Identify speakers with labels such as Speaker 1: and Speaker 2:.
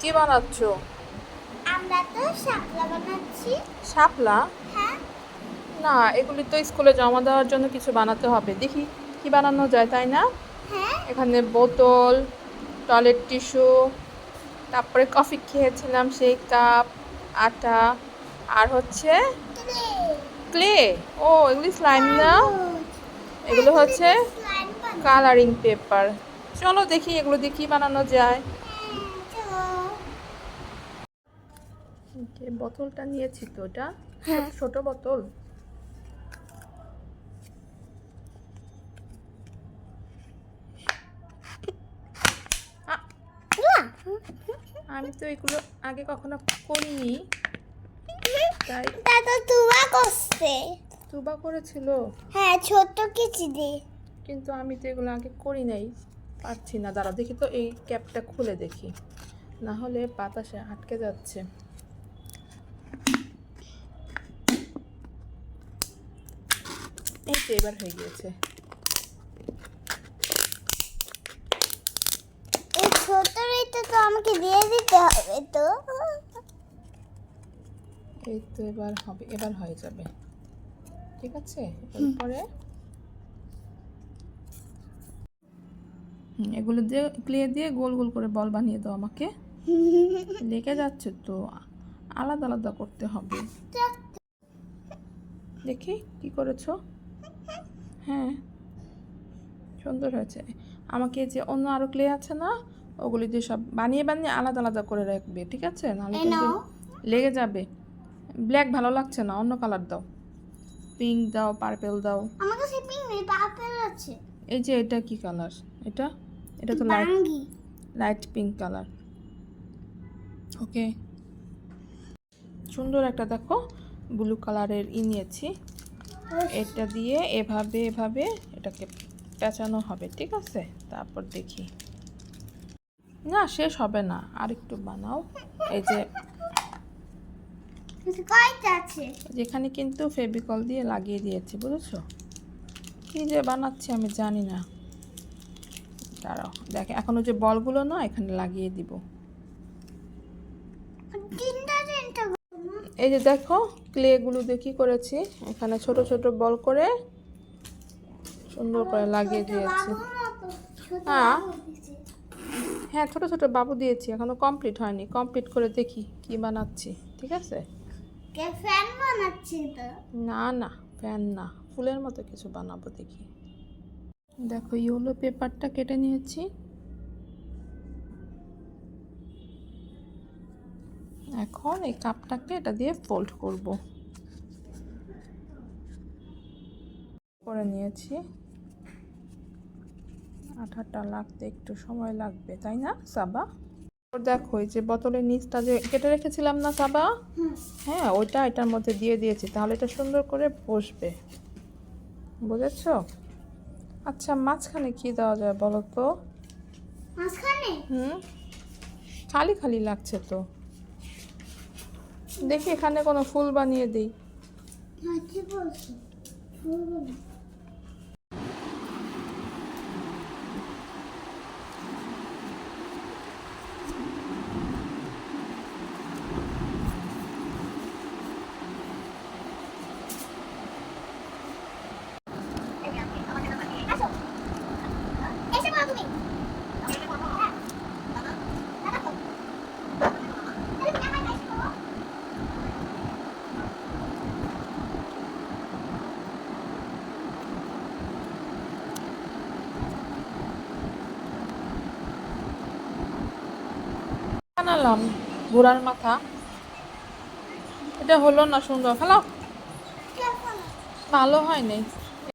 Speaker 1: কি বানাচ্ছ?
Speaker 2: আমরা তো শাপলা বানাচ্ছি।
Speaker 1: শাপলা?
Speaker 2: হ্যাঁ।
Speaker 1: না এগুলি তো স্কুলে জমা দেওয়ার জন্য কিছু বানাতে হবে। দেখি কি বানানো যায় তাই না?
Speaker 2: হ্যাঁ।
Speaker 1: এখানে বোতল টয়লেট টিস্যু তারপরে কফি খেয়েছিলাম সেই কাপ আটা আর হচ্ছে ক্লে। ও এগুলি স্লাইম না? এগুলো হচ্ছে কালারিং পেপার চলো দেখি এগুলো দিয়ে কি বানানো যায়। যে বোতলটা নিয়েছি তো এটা।
Speaker 2: হ্যাঁ।
Speaker 1: ছোট বোতল। আমি তো এগুলো আগে কখনো করিনি। তাই
Speaker 2: তা তো করছে।
Speaker 1: তুবা করেছিল?
Speaker 2: হ্যাঁ ছোট্ট কিছু দিয়ে
Speaker 1: কিন্তু আমি তো এগুলো আগে করি নাই। পারছি না। দাঁড়া দেখি তো এই ক্যাপটা খুলে দেখি। না হলে বাতাসে আটকে যাচ্ছে। এই তো এবার হয়ে গিয়েছে।
Speaker 2: তো আমাকে দিয়ে দিতে হবে তো।
Speaker 1: এই তো এবার হবে এবার হয়ে যাবে। ঠিক আছে? এরপরে? এগুলো দিয়ে ক্লে দিয়ে গোল গোল করে বল বানিয়ে দাও আমাকে। লেগে যাচ্ছে তো আলাদা আলাদা করতে হবে। দেখি কি করেছ? হ্যাঁ সুন্দর হয়েছে। আমাকে যে অন্য আরও ক্লে আছে না ওগুলি দিয়ে সব বানিয়ে বানিয়ে আলাদা আলাদা করে রাখবে ঠিক আছে? নাহলে কিন্তু লেগে যাবে। ব্ল্যাক ভালো লাগছে না অন্য কালার দাও। পিঙ্ক দাও পার্পেল দাও।
Speaker 2: আমার কাছে পিঙ্ক নেই পার্পল আছে।
Speaker 1: এই যে এটা কি কালার এটা? এটা তো light light pink colour okay সুন্দর একটা দেখো ব্লু কালারের ই নিয়েছি। এটা দিয়ে এভাবে এভাবে এটাকে পেঁচানো হবে ঠিক আছে? তারপর দেখি। না শেষ হবে না। আর একটু বানাও। এই যে যেখানে কিন্তু ফেবিকল দিয়ে লাগিয়ে দিয়েছি বুঝেছ? কি যে বানাচ্ছি আমি জানি না। দাঁড়াও দেখ এখনও যে বলগুলো না এখানে লাগিয়ে দিব। এই যে দেখো ক্লেগুলো দিয়ে কী করেছি? এখানে ছোট ছোট বল করে সুন্দর করে লাগিয়ে দিয়েছি। হ্যাঁ। হ্যাঁ ছোট ছোট বাবু দিয়েছি এখনও কমপ্লিট হয়নি। কমপ্লিট করে দেখি কি বানাচ্ছি ঠিক আছে?
Speaker 2: ফ্যান বানাচ্ছি তো
Speaker 1: না না ফ্যান না ফুলের মতো কিছু বানাবো দেখি। দেখো ইয়েলো পেপারটা কেটে নিয়েছি। এখন এই কাপটাকে এটা দিয়ে ফোল্ড করব। করে নিয়েছি। আঠাটা লাগতে একটু সময় লাগবে তাই না সাবা? দেখো এই যে বোতলের নিচটা যে কেটে রেখেছিলাম না সাবা? হ্যাঁ ওইটা এটার মধ্যে দিয়ে দিয়েছি তাহলে এটা সুন্দর করে বসবে। বুঝেছ? আচ্ছা মাঝখানে কি দেওয়া যায় বলো তো?
Speaker 2: মাঝখানে?
Speaker 1: হুম। খালি খালি লাগছে তো। দেখি এখানে কোনো ফুল বানিয়ে দিই।
Speaker 2: হ্যাঁ ফুল বানাচ্ছি। আসো। এসে পড়ো তুমি। হ্যাঁ। দাদা তো। তাহলে তুমি আমার কাছে পড়ো।
Speaker 1: বানালাম ঘোড়ার মাথা। এটা হলো না সুন্দর?
Speaker 2: কেমন?
Speaker 1: ভালো হয়নি।